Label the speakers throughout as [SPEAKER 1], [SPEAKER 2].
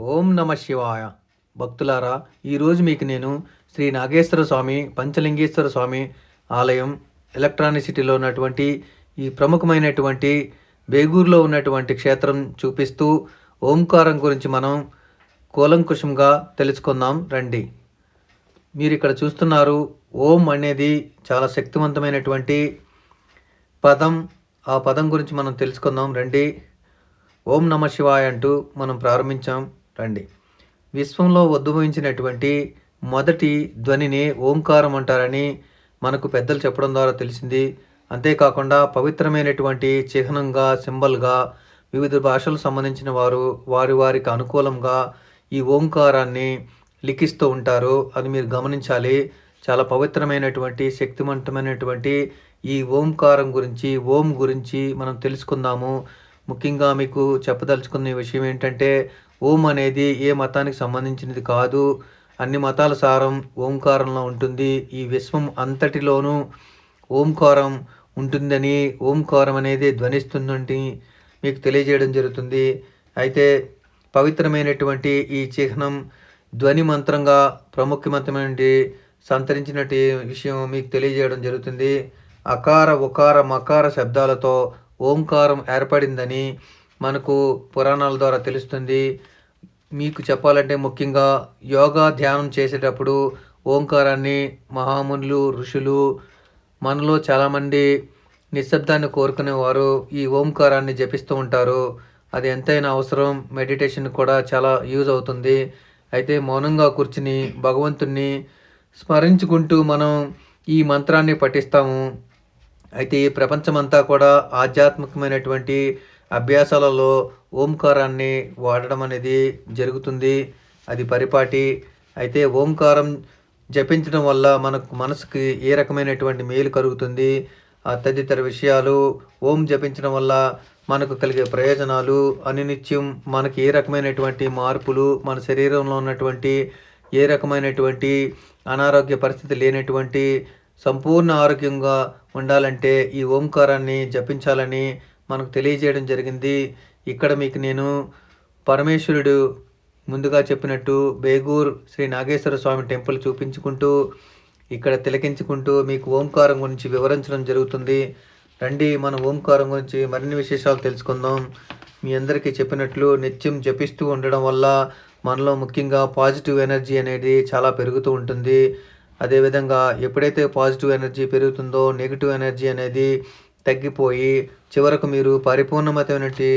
[SPEAKER 1] ఓం నమ శివాయ. భక్తులారా ఈరోజు మీకు నేను శ్రీ నాగేశ్వర స్వామి పంచలింగేశ్వర స్వామి ఆలయం ఎలక్ట్రానిక్ సిటీలో ఉన్నటువంటి ఈ ప్రముఖమైనటువంటి బేగూరులో ఉన్నటువంటి క్షేత్రం చూపిస్తూ ఓంకారం గురించి మనం కూలంకుషంగా తెలుసుకుందాం. రండి. మీరు ఇక్కడ చూస్తున్నారు ఓం అనేది చాలా శక్తివంతమైనటువంటి పదం. ఆ పదం గురించి మనం తెలుసుకుందాం. రండి. ఓం నమ శివాయ అంటూ మనం ప్రారంభించాం. రండి. విశ్వంలో ఉద్భవించినటువంటి మొదటి ధ్వనిని ఓంకారం అంటారని మనకు పెద్దలు చెప్పడం ద్వారా తెలిసింది. అంతేకాకుండా పవిత్రమైనటువంటి చిహ్నంగా సింబల్గా వివిధ భాషలకు సంబంధించిన వారు వారి వారికి అనుకూలంగా ఈ ఓంకారాన్ని లిఖిస్తూ ఉంటారు. అది మీరు గమనించాలి. చాలా పవిత్రమైనటువంటి శక్తివంతమైనటువంటి ఈ ఓంకారం గురించి ఓం గురించి మనం తెలుసుకుందాము. ముఖ్యంగా మీకు చెప్పదలుచుకున్న విషయం ఏంటంటే ఓం అనేది ఏ మతానికి సంబంధించినది కాదు. అన్ని మతాల సారం ఓంకారంలో ఉంటుంది. ఈ విశ్వం అంతటిలోనూ ఓంకారం ఉంటుందని ఓంకారం అనేది ధ్వనిస్తుందని మీకు తెలియజేయడం జరుగుతుంది. అయితే పవిత్రమైనటువంటి ఈ చిహ్నం ధ్వని మంత్రంగా ప్రాముఖ్యమంతమైన సంతరించినట్టు విషయం మీకు తెలియజేయడం జరుగుతుంది. అకార ఉకార మకార శబ్దాలతో ఓంకారం ఏర్పడిందని మనకు పురాణాల ద్వారా తెలుస్తుంది. మీకు చెప్పాలంటే ముఖ్యంగా యోగా ధ్యానం చేసేటప్పుడు ఓంకారాన్ని మహామునులు ఋషులు మనలో చాలామంది నిశ్శబ్దాన్ని కోరుకునేవారు. ఈ ఓంకారాన్ని జపిస్తూ ఉంటారు. అది ఎంతైనా అవసరం మెడిటేషన్ కూడా చాలా యూజ్ అవుతుంది. అయితే మౌనంగా కూర్చుని భగవంతుణ్ణి స్మరించుకుంటూ మనం ఈ మంత్రాన్ని పఠిస్తాము. అయితే ఈ ప్రపంచమంతా కూడా ఆధ్యాత్మికమైనటువంటి అభ్యాసాలలో ఓంకారాన్ని వాడడం అనేది జరుగుతుంది. అది పరిపాటి. అయితే ఓంకారం జపించడం వల్ల మనకు మనసుకి ఏ రకమైనటువంటి మేలు కలుగుతుంది? ఆ తదితర విషయాలు ఓం జపించడం వల్ల మనకు కలిగే ప్రయోజనాలు అనునిత్యం మనకి ఏ రకమైనటువంటి మార్పులు మన శరీరంలో ఉన్నటువంటి ఏ రకమైనటువంటి అనారోగ్య పరిస్థితి లేనటువంటి సంపూర్ణ ఆరోగ్యంగా ఉండాలంటే ఈ ఓంకారాన్ని జపించాలని మనకు తెలియజేయడం జరిగింది. ఇక్కడ మీకు నేను పరమేశ్వరుడు ముందుగా చెప్పినట్టు బేగూర్ శ్రీ నాగేశ్వర స్వామి టెంపుల్ చూపించుకుంటూ ఇక్కడ తిలకించుకుంటూ మీకు ఓంకారం గురించి వివరించడం జరుగుతుంది. రండి మన ఓంకారం గురించి మరిన్ని విశేషాలు తెలుసుకుందాం. మీ అందరికీ చెప్పినట్లు నిత్యం జపిస్తూ ఉండడం వల్ల మనలో ముఖ్యంగా పాజిటివ్ ఎనర్జీ అనేది చాలా పెరుగుతూ ఉంటుంది. అదేవిధంగా ఎప్పుడైతే పాజిటివ్ ఎనర్జీ పెరుగుతుందో నెగిటివ్ ఎనర్జీ అనేది తగ్గిపోయి చివరకు మీరు పరిపూర్ణమైనటువంటి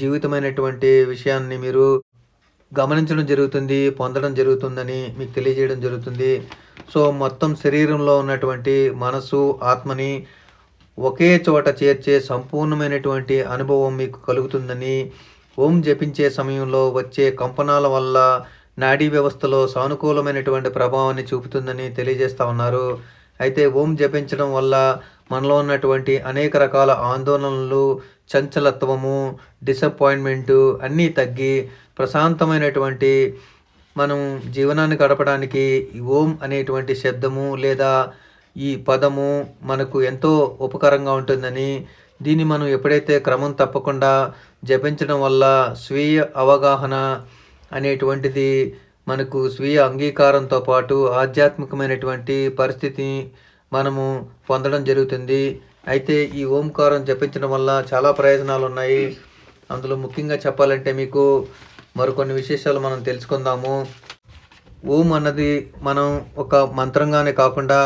[SPEAKER 1] జీవితమైనటువంటి విషయాన్ని మీరు గమనించడం జరుగుతుంది పొందడం జరుగుతుందని మీకు తెలియజేయడం జరుగుతుంది. సో మొత్తం శరీరంలో ఉన్నటువంటి మనసు ఆత్మని ఒకే చోట చేర్చే సంపూర్ణమైనటువంటి అనుభవం మీకు కలుగుతుందని ఓం జపించే సమయంలో వచ్చే కంపనాల వల్ల నాడీ వ్యవస్థలో సానుకూలమైనటువంటి ప్రభావాన్ని చూపుతుందని తెలియజేస్తా ఉన్నారు. అయితే ఓం జపించడం వల్ల మనలో ఉన్నటువంటి అనేక రకాల ఆందోళనలు చంచలత్వము డిసప్పాయింట్మెంటు అన్నీ తగ్గి ప్రశాంతమైనటువంటి మనం జీవనాన్ని గడపడానికి ఓం అనేటువంటి శబ్దము లేదా ఈ పదము మనకు ఎంతో ఉపకారంగా ఉంటుందని దీన్ని మనం ఎప్పుడైతే క్రమం తప్పకుండా జపించడం వల్ల స్వీయ అవగాహన అనేటువంటిది మనకు స్వీయ అంగీకారంతో పాటు ఆధ్యాత్మికమైనటువంటి పరిస్థితి మనము పొందడం జరుగుతుంది. అయితే ఈ ఓంకారం జపించడం వల్ల చాలా ప్రయోజనాలు ఉన్నాయి అందులో ముఖ్యంగా చెప్పాలంటే మీకు మరికొన్ని విశేషాలు మనం తెలుసుకుందాము. ఓం అన్నది మనం ఒక మంత్రంగానే కాకుండా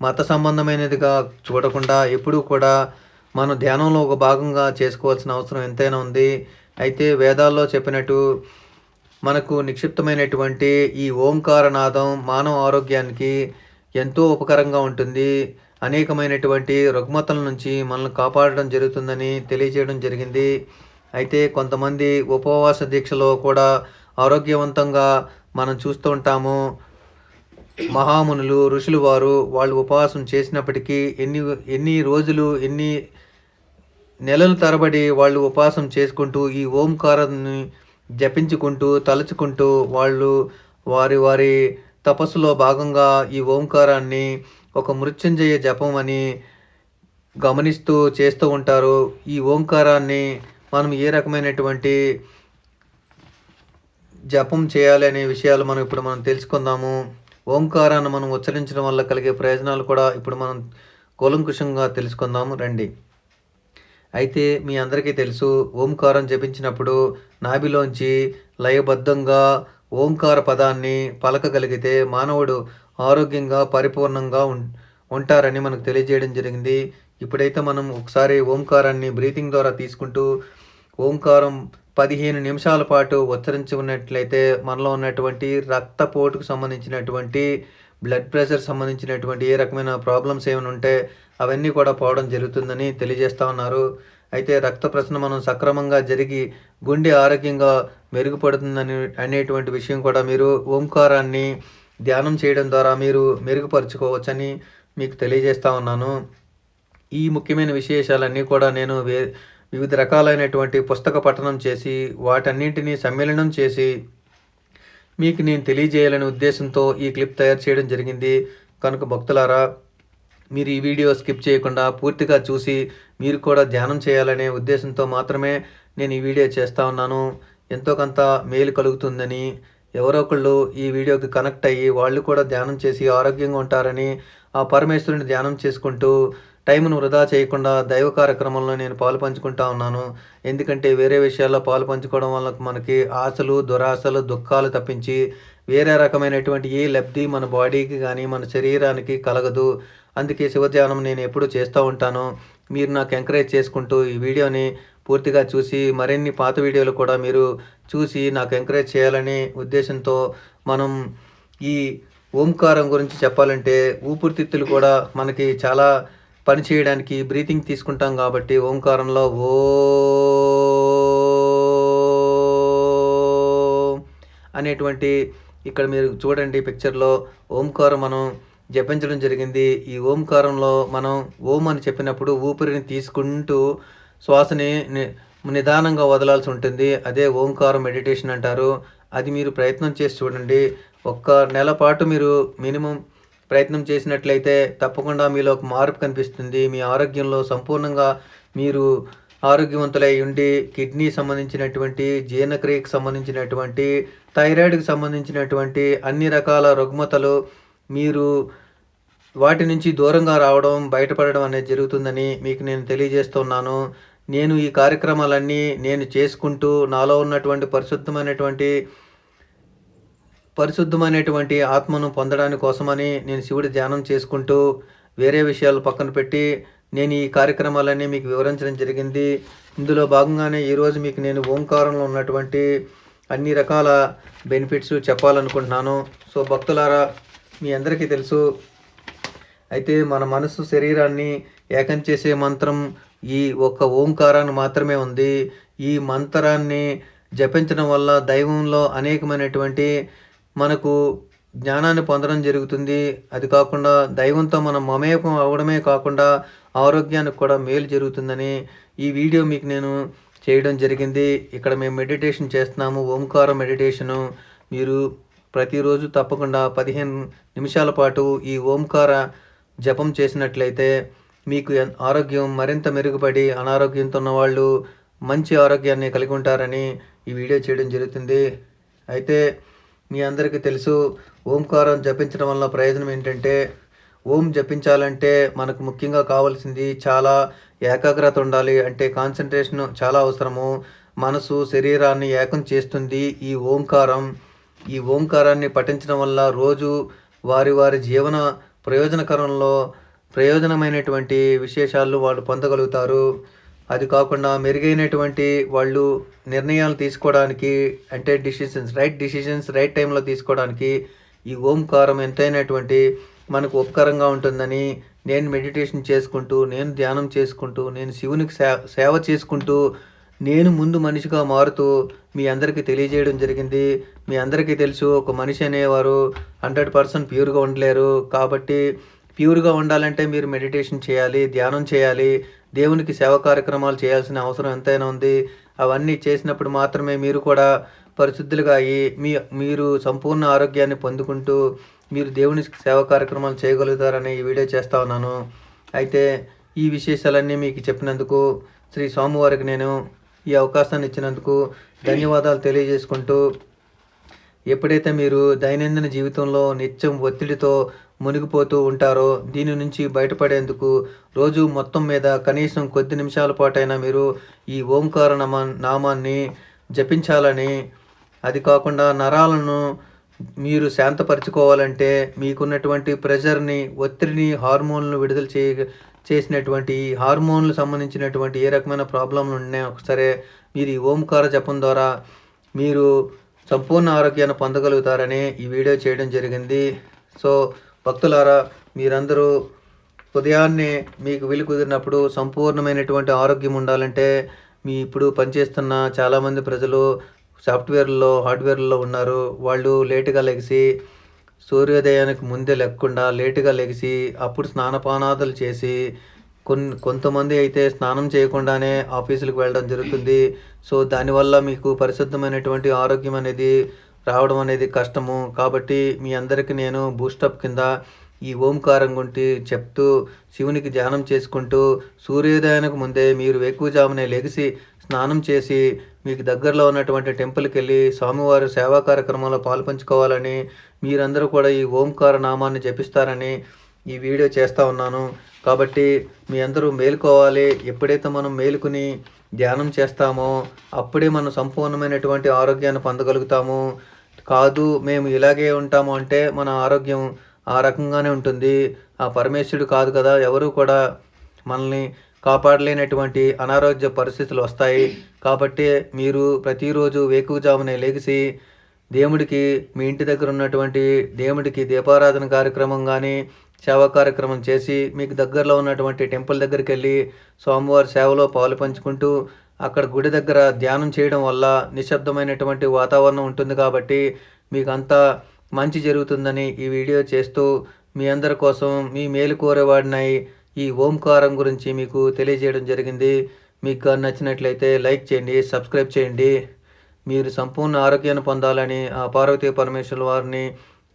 [SPEAKER 1] మత సంబంధమైనదిగా చూడకుండా ఎప్పుడూ కూడా మనం ధ్యానంలో ఒక భాగంగా చేసుకోవాల్సిన అవసరం ఎంతైనా ఉంది. అయితే వేదాల్లో చెప్పినట్టు మనకు నిక్షిప్తమైనటువంటి ఈ ఓంకారనాదం మానవ ఆరోగ్యానికి ఎంతో ఉపకరంగా ఉంటుంది. అనేకమైనటువంటి రుగ్మతల నుంచి మనల్ని కాపాడడం జరుగుతుందని తెలియజేయడం జరిగింది. అయితే కొంతమంది ఉపవాస దీక్షలో కూడా ఆరోగ్యవంతంగా మనం చూస్తూ ఉంటాము. మహామునులు ఋషులు వారు వాళ్ళు ఉపవాసం చేసినప్పటికీ ఎన్ని ఎన్ని రోజులు ఎన్ని నెలలు తరబడి వాళ్ళు ఉపవాసం చేసుకుంటూ ఈ ఓంకారాన్ని జపించుకుంటూ తలుచుకుంటూ వాళ్ళు వారి వారి తపస్సులో భాగంగా ఈ ఓంకారాన్ని ఒక మృత్యుంజయ జపం అని గమనిస్తూ చేస్తూ ఉంటారు. ఈ ఓంకారాన్ని మనం ఏ రకమైనటువంటి జపం చేయాలి అనే విషయాలు మనం ఇప్పుడు మనం తెలుసుకుందాము. ఓంకారాన్ని మనం ఉచ్చరించడం వల్ల కలిగే ప్రయోజనాలు కూడా ఇప్పుడు మనం కూలంకుషంగా తెలుసుకుందాము. రండి. అయితే మీ అందరికీ తెలుసు ఓంకారం జపించినప్పుడు నాభిలోంచి లయబద్ధంగా ఓంకార పదాన్ని పలకగలిగితే మానవుడు ఆరోగ్యంగా పరిపూర్ణంగా ఉం ఉంటారని మనకు తెలియజేయడం జరిగింది. ఇప్పుడైతే మనం ఒకసారి ఓంకారాన్ని బ్రీతింగ్ ద్వారా తీసుకుంటూ ఓంకారం పదిహేను నిమిషాల పాటు ఉచ్చరించి ఉన్నట్లయితే మనలో ఉన్నటువంటి రక్తపోటుకు సంబంధించినటువంటి బ్లడ్ ప్రెషర్ సంబంధించినటువంటి ఏ రకమైన ప్రాబ్లమ్స్ ఏమైనా ఉంటే అవన్నీ కూడా పోవడం జరుగుతుందని తెలియజేస్తూ ఉన్నారు. అయితే రక్త ప్రసరణ మనం సక్రమంగా జరిగి గుండె ఆరోగ్యంగా మెరుగుపడుతుందని అనేటువంటి విషయం కూడా మీరు ఓంకారాన్ని ధ్యానం చేయడం ద్వారా మీరు మెరుగుపరుచుకోవచ్చని మీకు తెలియజేస్తా ఉన్నాను. ఈ ముఖ్యమైన విశేషాలన్నీ కూడా నేను వే వివిధ రకాలైనటువంటి పుస్తక పఠనం చేసి వాటన్నింటినీ సమ్మేళనం చేసి మీకు నేను తెలియజేయాలనే ఉద్దేశంతో ఈ క్లిప్ తయారు చేయడం జరిగింది. కనుక భక్తులారా మీరు ఈ వీడియో స్కిప్ చేయకుండా పూర్తిగా చూసి మీరు కూడా ధ్యానం చేయాలనే ఉద్దేశంతో మాత్రమే నేను ఈ వీడియో చేస్తూ ఉన్నాను. ఎంతో కొంత మేలు కలుగుతుందని ఎవరో ఒకళ్ళు ఈ వీడియోకి కనెక్ట్ అయ్యి వాళ్ళు కూడా ధ్యానం చేసి ఆరోగ్యంగా ఉంటారని ఆ పరమేశ్వరుని ధ్యానం చేసుకుంటూ టైంను వృధా చేయకుండా దైవ కార్యక్రమంలో నేను పాలు పంచుకుంటా ఉన్నాను. ఎందుకంటే వేరే విషయాల్లో పాలు పంచుకోవడం వల్ల మనకి ఆశలు దురాశలు దుఃఖాలు తప్పించి వేరే రకమైనటువంటి ఏ లబ్ధి మన బాడీకి కానీ మన శరీరానికి కలగదు. అందుకే శివధ్యానం నేను ఎప్పుడు చేస్తూ ఉంటాను. మీరు నాకు ఎంకరేజ్ చేసుకుంటూ ఈ వీడియోని పూర్తిగా చూసి మరిన్ని పాత వీడియోలు కూడా మీరు చూసి నాకు ఎంకరేజ్ చేయాలనే ఉద్దేశంతో మనం ఈ ఓంకారం గురించి చెప్పాలంటే ఊపిరితిత్తులు కూడా మనకి చాలా పని చేయడానికి బ్రీతింగ్ తీసుకుంటాం కాబట్టి ఓంకారంలో ఓ అనేటువంటి ఇక్కడ మీరు చూడండి పిక్చర్లో ఓంకారం మనం జపించడం జరిగింది. ఈ ఓంకారంలో మనం ఓం అని చెప్పినప్పుడు ఊపిరిని తీసుకుంటూ శ్వాసని నిదానంగా వదలాల్సి ఉంటుంది. అదే ఓంకారం మెడిటేషన్ అంటారు. అది మీరు ప్రయత్నం చేసి చూడండి. ఒక్క నెల పాటు మీరు మినిమం ప్రయత్నం చేసినట్లయితే తప్పకుండా మీలో ఒక మార్పు కనిపిస్తుంది. మీ ఆరోగ్యంలో సంపూర్ణంగా మీరు ఆరోగ్యవంతులై ఉండి కిడ్నీ సంబంధించినటువంటి జీర్ణక్రియకు సంబంధించినటువంటి థైరాయిడ్కి సంబంధించినటువంటి అన్ని రకాల రుగ్మతలు మీరు వాటి నుంచి దూరంగా రావడం బయటపడడం అనేది జరుగుతుందని మీకు నేను తెలియజేస్తున్నాను. నేను ఈ కార్యక్రమాలన్నీ నేను చేసుకుంటూ నాలో ఉన్నటువంటి పరిశుద్ధమైనటువంటి పరిశుద్ధమైనటువంటి ఆత్మను పొందడానికి కోసమని నేను శివుడి ధ్యానం చేసుకుంటూ వేరే విషయాలు పక్కన పెట్టి నేను ఈ కార్యక్రమాలన్నీ మీకు వివరించడం జరిగింది. ఇందులో భాగంగానే ఈరోజు మీకు నేను ఓంకారంలో ఉన్నటువంటి అన్ని రకాల బెనిఫిట్స్ చెప్పాలనుకుంటున్నాను. సో భక్తులారా మీ అందరికీ తెలుసు అయితే మన మనసు శరీరాన్ని ఏకం చేసే మంత్రం ఈ ఒక్క ఓంకారాన్ని మాత్రమే ఉంది. ఈ మంత్రాన్ని జపించడం వల్ల దైవంలో అనేకమైనటువంటి మనకు జ్ఞానాన్ని పొందడం జరుగుతుంది. అది కాకుండా దైవంతో మనం మమేకం అవడమే కాకుండా ఆరోగ్యానికి కూడా మేలు జరుగుతుందని ఈ వీడియో మీకు నేను చేయడం జరిగింది. ఇక్కడ మేము మెడిటేషన్ చేస్తున్నాము. ఓంకార మెడిటేషను. మీరు ప్రతిరోజు తప్పకుండా పదిహేను నిమిషాల పాటు ఈ ఓంకార జపం చేసినట్లయితే మీకు ఆరోగ్యం మరింత మెరుగుపడి అనారోగ్యంతో ఉన్న వాళ్ళు మంచి ఆరోగ్యాన్ని కలిగి ఉంటారని ఈ వీడియో చేయడం జరుగుతుంది. అయితే మీ అందరికీ తెలుసు ఓంకారం జపించడం వల్ల ప్రయోజనం ఏంటంటే ఓం జపించాలంటే మనకు ముఖ్యంగా కావాల్సింది చాలా ఏకాగ్రత ఉండాలి. అంటే కాన్సన్ట్రేషన్ చాలా అవసరము. మనసు శరీరాన్ని ఏకం చేస్తుంది ఈ ఓంకారం. ఈ ఓంకారాన్ని పఠించడం వల్ల రోజు వారి వారి జీవన ప్రయోజనకరంలో ప్రయోజనమైనటువంటి విశేషాలు వాళ్ళు పొందగలుగుతారు. అది కాకుండా మెరుగైనటువంటి వాళ్ళు నిర్ణయాలు తీసుకోవడానికి అంటే డిసిషన్స్ రైట్ డిసిషన్స్ రైట్ టైంలో తీసుకోవడానికి ఈ ఓంకారం ఎంతైనటువంటి మనకు ఉపకరంగా ఉంటుందని నేను మెడిటేషన్ చేసుకుంటూ నేను ధ్యానం చేసుకుంటూ నేను శివునికి సేవ చేసుకుంటూ నేను ముందు మనిషిగా మారుతూ మీ అందరికీ తెలియజేయడం జరిగింది. మీ అందరికీ తెలుసు ఒక మనిషి అనేవారు హండ్రెడ్ పర్సెంట్ ప్యూర్గా ఉండలేరు. కాబట్టి ప్యూర్గా ఉండాలంటే మీరు మెడిటేషన్ చేయాలి ధ్యానం చేయాలి. దేవునికి సేవ కార్యక్రమాలు చేయాల్సిన అవసరం ఎంతైనా ఉంది. అవన్నీ చేసినప్పుడు మాత్రమే మీరు కూడా పరిశుద్ధులుగా అయ్యి మీ మీరు సంపూర్ణ ఆరోగ్యాన్ని పొందుకుంటూ మీరు దేవుని సేవ కార్యక్రమాలు చేయగలుగుతారని ఈ వీడియో చేస్తూ ఉన్నాను. అయితే ఈ విశేషాలన్నీ మీకు చెప్పినందుకు శ్రీ స్వామివారికి నేను ఈ అవకాశాన్ని ఇచ్చినందుకు ధన్యవాదాలు తెలియజేసుకుంటూ ఎప్పుడైతే మీరు దైనందిన జీవితంలో నిత్యం ఒత్తిడితో మునిగిపోతూ ఉంటారో దీని నుంచి బయటపడేందుకు రోజు మొత్తం మీద కనీసం కొద్ది నిమిషాల పాటైనా మీరు ఈ ఓంకార నమ నామాన్ని జపించాలని అది కాకుండా నరాలను మీరు శాంతపరచుకోవాలంటే మీకున్నటువంటి ప్రెషర్ని ఒత్తిడిని హార్మోన్లు విడుదల చేయ చేసినటువంటి ఈ హార్మోన్లు సంబంధించినటువంటి ఏ రకమైన ప్రాబ్లంలు ఉన్నాయో ఒకసారి మీరు ఈ ఓంకార జపం ద్వారా మీరు సంపూర్ణ ఆరోగ్యాన్ని పొందగలుగుతారని ఈ వీడియో చేయడం జరిగింది. సో భక్తులారా మీరందరూ ఉదయాన్నే మీకు వీలు కుదిరినప్పుడు సంపూర్ణమైనటువంటి ఆరోగ్యం ఉండాలంటే మీ ఇప్పుడు పనిచేస్తున్న చాలామంది ప్రజలు సాఫ్ట్వేర్లో హార్డ్వేర్లో ఉన్నారు. వాళ్ళు లేటుగా లెగిసి సూర్యోదయానికి ముందే లెక్కకుండా లేటుగా లెగిసి అప్పుడు స్నానపానాదులు చేసి కొన్ని కొంతమంది అయితే స్నానం చేయకుండానే ఆఫీసులకు వెళ్ళడం జరుగుతుంది. సో దానివల్ల మీకు పరిశుద్ధమైనటువంటి ఆరోగ్యం అనేది రావడం అనేది కష్టము. కాబట్టి మీ అందరికీ నేను బూస్టప్ కింద ఈ ఓంకారం గుంటి చెప్తూ శివునికి ధ్యానం చేసుకుంటూ సూర్యోదయానికి ముందే మీరు ఎక్కువజామునే లెగిసి స్నానం చేసి మీకు దగ్గరలో ఉన్నటువంటి టెంపుల్కి వెళ్ళి స్వామివారి సేవా కార్యక్రమంలో పాల్పంచుకోవాలని మీరందరూ కూడా ఈ ఓంకార నామాన్ని జపిస్తారని ఈ వీడియో చేస్తూ ఉన్నాను. కాబట్టి మీ అందరూ మేలుకోవాలి. ఎప్పుడైతే మనం మేలుకుని ధ్యానం చేస్తామో అప్పుడే మనం సంపూర్ణమైనటువంటి ఆరోగ్యాన్ని పొందగలుగుతాము. కాదు మేము ఇలాగే ఉంటాము అంటే మన ఆరోగ్యం ఆ రకంగానే ఉంటుంది. ఆ పరమేశ్వరుడు కాదు కదా ఎవరు కూడా మనల్ని కాపాడలేనటువంటి అనారోగ్య పరిస్థితులు వస్తాయి. కాబట్టి మీరు ప్రతిరోజు వేకువజామునే లేచి దేవుడికి మీ ఇంటి దగ్గర ఉన్నటువంటి దేవుడికి దీపారాధన కార్యక్రమం కానీ సేవా కార్యక్రమం చేసి మీకు దగ్గరలో ఉన్నటువంటి టెంపుల్ దగ్గరికి వెళ్ళి స్వామివారి సేవలో పాలు పంచుకుంటూ అక్కడ గుడి దగ్గర ధ్యానం చేయడం వల్ల నిశ్శబ్దమైనటువంటి వాతావరణం ఉంటుంది కాబట్టి మీకు అంతా మంచి జరుగుతుందని ఈ వీడియో చేస్తూ మీ అందరి కోసం మీ మేలు కోరేవాడినై ఈ ఓంకారం గురించి మీకు తెలియజేయడం జరిగింది. మీకు నచ్చినట్లయితే లైక్ చేయండి సబ్స్క్రైబ్ చేయండి. మీరు సంపూర్ణ ఆరోగ్యాన్ని పొందాలని ఆ పార్వతీ పరమేశ్వరుల వారిని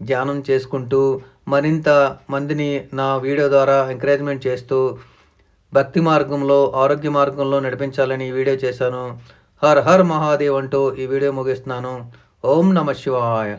[SPEAKER 1] ధ్యానం చేసుకుంటూ మరింత మందిని నా వీడియో ద్వారా ఎంకరేజ్మెంట్ చేస్తూ భక్తి మార్గంలో ఆరోగ్య మార్గంలో నడిపించాలని ఈ వీడియో చేశాను. హర్ హర్ మహాదేవ్ అంటూ ఈ వీడియో ముగిస్తున్నాను. ఓం నమ శివాయ.